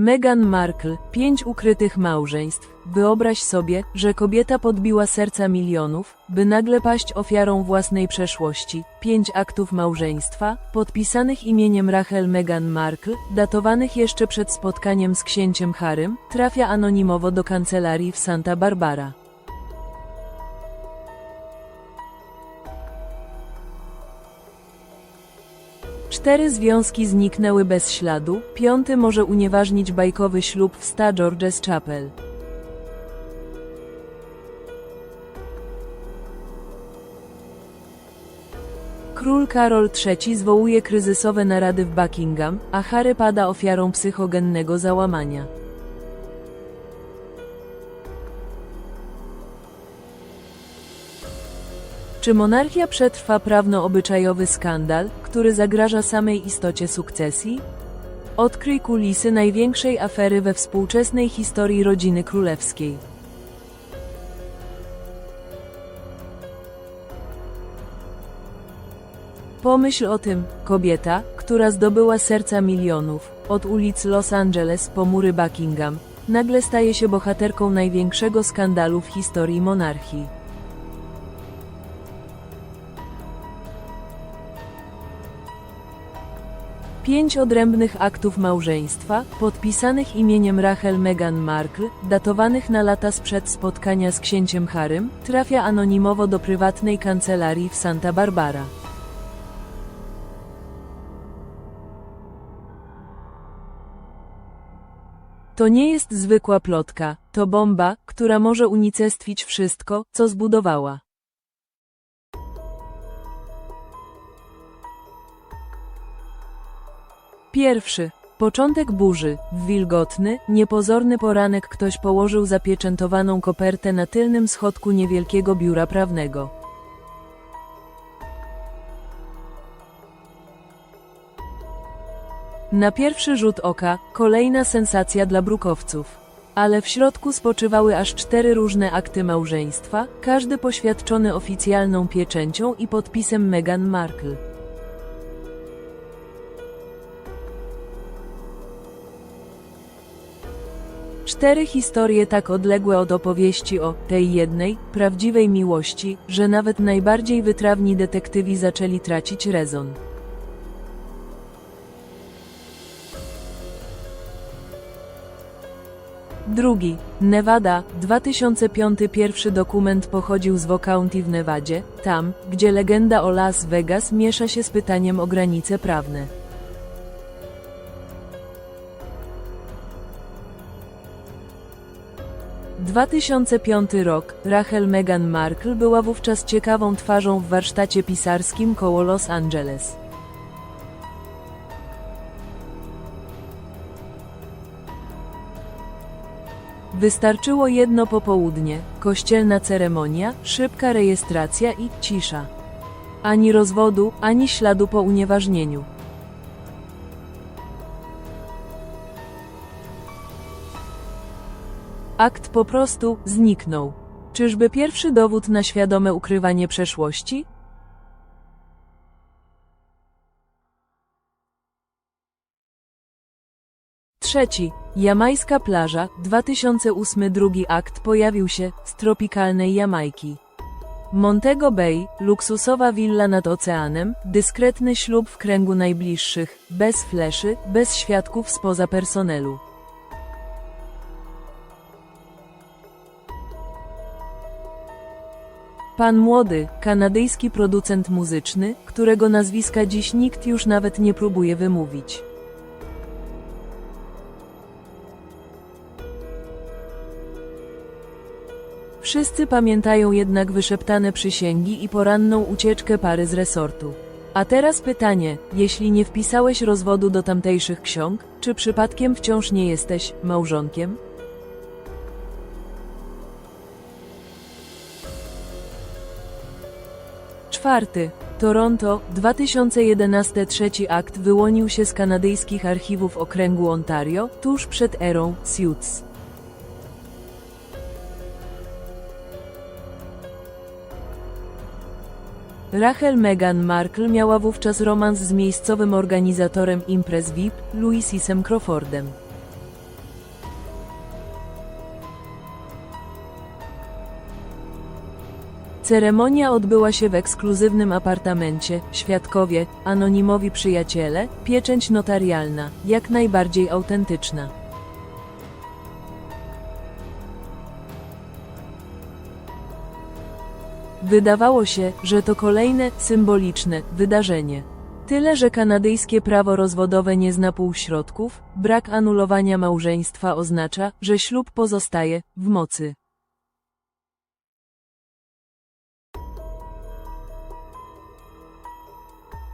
Meghan Markle, pięć ukrytych małżeństw. Wyobraź sobie, że kobieta podbiła serca milionów, by nagle paść ofiarą własnej przeszłości. Pięć aktów małżeństwa, podpisanych imieniem Rachel Meghan Markle, datowanych jeszcze przed spotkaniem z księciem Harrym, trafia anonimowo do kancelarii w Santa Barbara. Cztery związki zniknęły bez śladu, piąty może unieważnić bajkowy ślub w St. George's Chapel. Król Karol III zwołuje kryzysowe narady w Buckingham, a Harry pada ofiarą psychogennego załamania. Czy monarchia przetrwa prawno-obyczajowy skandal, który zagraża samej istocie sukcesji? Odkryj kulisy największej afery we współczesnej historii rodziny królewskiej. Pomyśl o tym, kobieta, która zdobyła serca milionów, od ulic Los Angeles po mury Buckingham, nagle staje się bohaterką największego skandalu w historii monarchii. Pięć odrębnych aktów małżeństwa, podpisanych imieniem Rachel Meghan Markle, datowanych na lata sprzed spotkania z księciem Harrym, trafia anonimowo do prywatnej kancelarii w Santa Barbara. To nie jest zwykła plotka, to bomba, która może unicestwić wszystko, co zbudowała. Pierwszy. Początek burzy. W wilgotny, niepozorny poranek ktoś położył zapieczętowaną kopertę na tylnym schodku niewielkiego biura prawnego. Na pierwszy rzut oka, kolejna sensacja dla brukowców. Ale w środku spoczywały aż cztery różne akty małżeństwa, każdy poświadczony oficjalną pieczęcią i podpisem Meghan Markle. Cztery historie tak odległe od opowieści o tej jednej, prawdziwej miłości, że nawet najbardziej wytrawni detektywi zaczęli tracić rezon. Drugi, Nevada, 2005 Pierwszy dokument pochodził z County w Nevadzie, tam, gdzie legenda o Las Vegas miesza się z pytaniem o granice prawne. – 2005 rok, Rachel Meghan Markle była wówczas ciekawą twarzą w warsztacie pisarskim koło Los Angeles. Wystarczyło jedno popołudnie, kościelna ceremonia, szybka rejestracja i cisza. Ani rozwodu, ani śladu po unieważnieniu. Akt po prostu zniknął. Czyżby pierwszy dowód na świadome ukrywanie przeszłości? Trzeci. Jamajska plaża, 2008 drugi akt pojawił się z tropikalnej Jamajki. Montego Bay, luksusowa willa nad oceanem, dyskretny ślub w kręgu najbliższych, bez fleszy, bez świadków spoza personelu. Pan młody, kanadyjski producent muzyczny, którego nazwiska dziś nikt już nawet nie próbuje wymówić. Wszyscy pamiętają jednak wyszeptane przysięgi i poranną ucieczkę pary z resortu. A teraz pytanie, jeśli nie wpisałeś rozwodu do tamtejszych ksiąg, czy przypadkiem wciąż nie jesteś małżonkiem? Czwarty. Toronto, 2011 Trzeci akt wyłonił się z kanadyjskich archiwów okręgu Ontario, tuż przed erą Suits. Rachel Meghan Markle miała wówczas romans z miejscowym organizatorem imprez VIP, Louisisem Crawfordem. Ceremonia odbyła się w ekskluzywnym apartamencie, świadkowie, anonimowi przyjaciele, pieczęć notarialna, jak najbardziej autentyczna. Wydawało się, że to kolejne, symboliczne, wydarzenie. Tyle, że kanadyjskie prawo rozwodowe nie zna półśrodków, brak anulowania małżeństwa oznacza, że ślub pozostaje w mocy.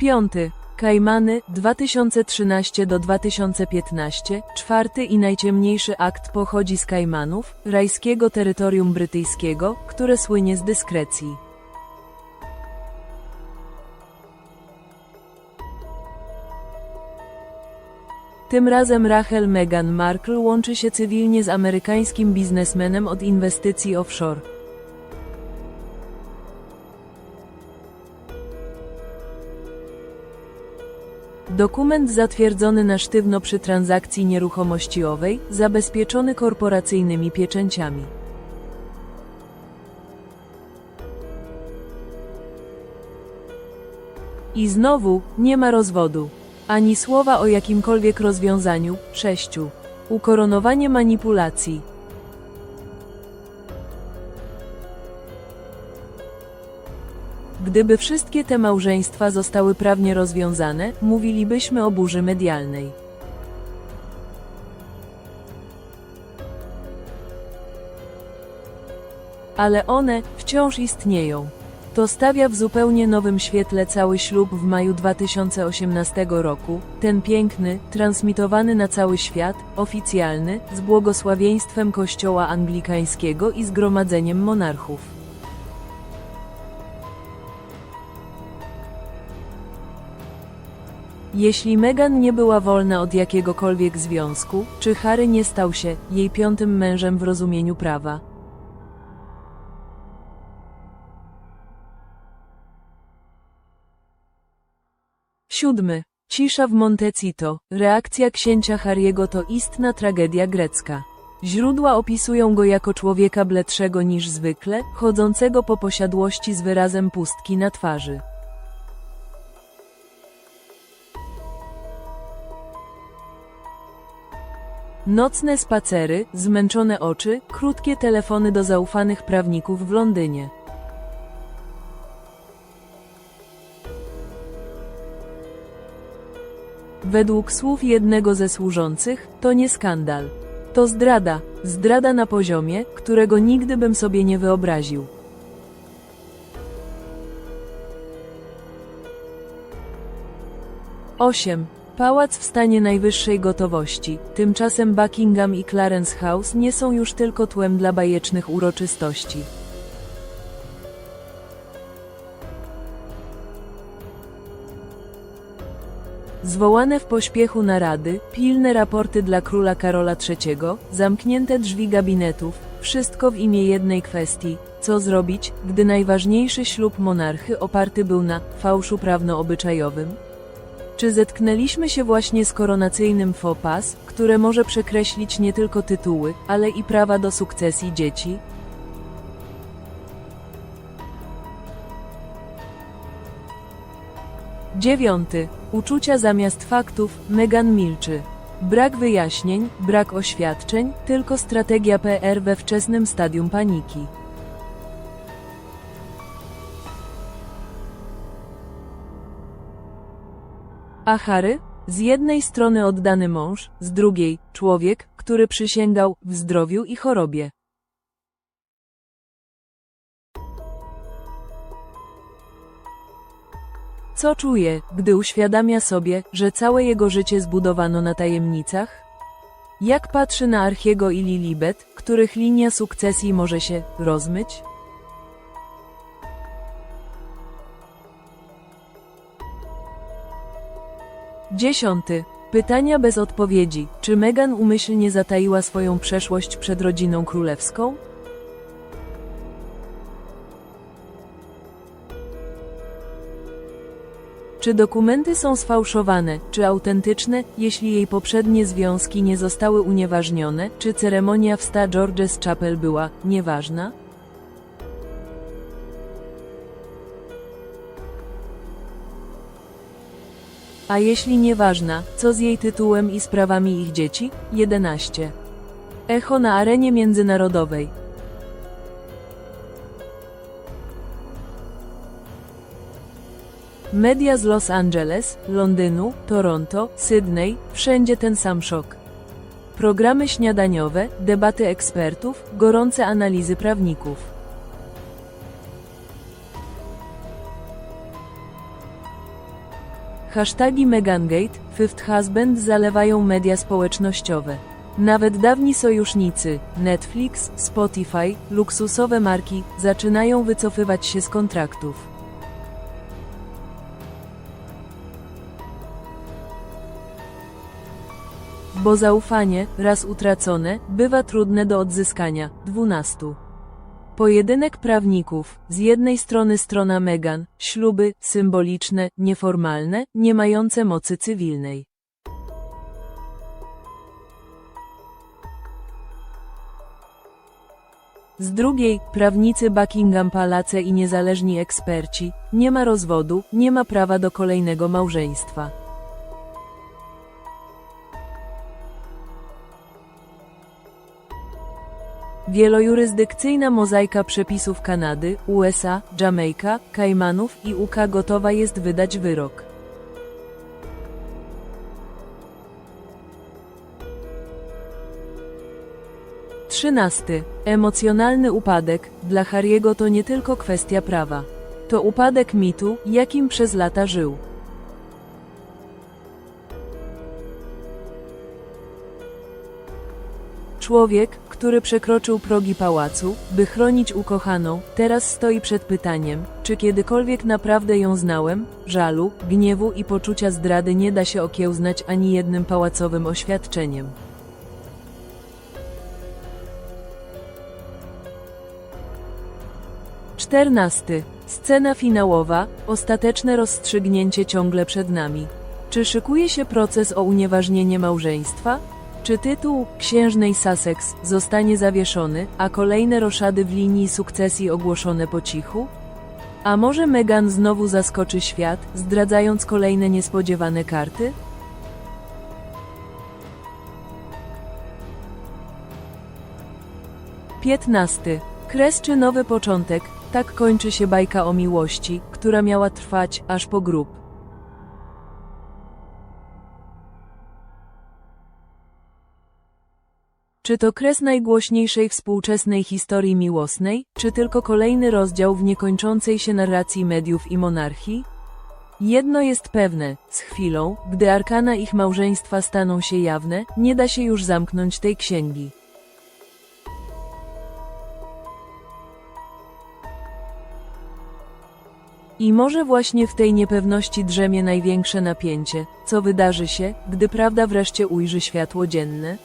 Piąty. Kajmany 2013 do 2015. Czwarty i najciemniejszy akt pochodzi z Kajmanów, rajskiego terytorium brytyjskiego, które słynie z dyskrecji. Tym razem Rachel Meghan Markle łączy się cywilnie z amerykańskim biznesmenem od inwestycji offshore. Dokument zatwierdzony na sztywno przy transakcji nieruchomościowej, zabezpieczony korporacyjnymi pieczęciami. I znowu, nie ma rozwodu. Ani słowa o jakimkolwiek rozwiązaniu. Sześciu. Ukoronowanie manipulacji. Gdyby wszystkie te małżeństwa zostały prawnie rozwiązane, mówilibyśmy o burzy medialnej. Ale one wciąż istnieją. To stawia w zupełnie nowym świetle cały ślub w maju 2018 roku, ten piękny, transmitowany na cały świat, oficjalny, z błogosławieństwem Kościoła Anglikańskiego i zgromadzeniem monarchów. Jeśli Meghan nie była wolna od jakiegokolwiek związku, czy Harry nie stał się jej piątym mężem w rozumieniu prawa? Siódmy. Cisza w Montecito. Reakcja księcia Harry'ego to istna tragedia grecka. Źródła opisują go jako człowieka bledszego niż zwykle, chodzącego po posiadłości z wyrazem pustki na twarzy. Nocne spacery, zmęczone oczy, krótkie telefony do zaufanych prawników w Londynie. Według słów jednego ze służących, to nie skandal. To zdrada, zdrada na poziomie, którego nigdy bym sobie nie wyobraził. Osiem. Pałac w stanie najwyższej gotowości. Tymczasem Buckingham i Clarence House nie są już tylko tłem dla bajecznych uroczystości. Zwołane w pośpiechu narady, pilne raporty dla króla Karola III, zamknięte drzwi gabinetów, wszystko w imię jednej kwestii: co zrobić, gdy najważniejszy ślub monarchy oparty był na fałszu prawno-obyczajowym? Czy zetknęliśmy się właśnie z koronacyjnym faux pas, które może przekreślić nie tylko tytuły, ale i prawa do sukcesji dzieci? Dziewiąty. Uczucia zamiast faktów, Megan milczy. Brak wyjaśnień, brak oświadczeń, tylko strategia PR we wczesnym stadium paniki. A Harry? Z jednej strony oddany mąż, z drugiej człowiek, który przysięgał w zdrowiu i chorobie. Co czuje, gdy uświadamia sobie, że całe jego życie zbudowano na tajemnicach? Jak patrzy na Archiego i Lilibet, których linia sukcesji może się rozmyć? Dziesiąty. Pytania bez odpowiedzi. Czy Meghan umyślnie zataiła swoją przeszłość przed rodziną królewską? Czy dokumenty są sfałszowane, czy autentyczne, jeśli jej poprzednie związki nie zostały unieważnione, czy ceremonia w St. George's Chapel była nieważna? A jeśli nieważna, co z jej tytułem i sprawami ich dzieci? 11. Echo na arenie międzynarodowej. Media z Los Angeles, Londynu, Toronto, Sydney, wszędzie ten sam szok. Programy śniadaniowe, debaty ekspertów, gorące analizy prawników. Hasztagi Megangate, Fifth Husband zalewają media społecznościowe. Nawet dawni sojusznicy, Netflix, Spotify, luksusowe marki, zaczynają wycofywać się z kontraktów. Bo zaufanie, raz utracone, bywa trudne do odzyskania. 12. Pojedynek prawników. Z jednej strony strona Megan, śluby, symboliczne, nieformalne, nie mające mocy cywilnej. Z drugiej, prawnicy Buckingham Palace i niezależni eksperci, nie ma rozwodu, nie ma prawa do kolejnego małżeństwa. Wielojurysdykcyjna mozaika przepisów Kanady, USA, Jamajka, Kajmanów i UK gotowa jest wydać wyrok. Trzynasty. Emocjonalny upadek. Dla Harry'ego to nie tylko kwestia prawa. To upadek mitu, jakim przez lata żył. Człowiek, który przekroczył progi pałacu, by chronić ukochaną, teraz stoi przed pytaniem, czy kiedykolwiek naprawdę ją znałem? Żalu, gniewu i poczucia zdrady nie da się okiełznać ani jednym pałacowym oświadczeniem. Czternasty. Scena finałowa, ostateczne rozstrzygnięcie ciągle przed nami. Czy szykuje się proces o unieważnienie małżeństwa? Czy tytuł księżnej Sussex zostanie zawieszony, a kolejne roszady w linii sukcesji ogłoszone po cichu? A może Meghan znowu zaskoczy świat, zdradzając kolejne niespodziewane karty? Piętnasty. Kres czy nowy początek? Tak kończy się bajka o miłości, która miała trwać aż po grób. Czy to kres najgłośniejszej współczesnej historii miłosnej, czy tylko kolejny rozdział w niekończącej się narracji mediów i monarchii? Jedno jest pewne, z chwilą, gdy arkana ich małżeństwa staną się jawne, nie da się już zamknąć tej księgi. I może właśnie w tej niepewności drzemie największe napięcie, co wydarzy się, gdy prawda wreszcie ujrzy światło dzienne?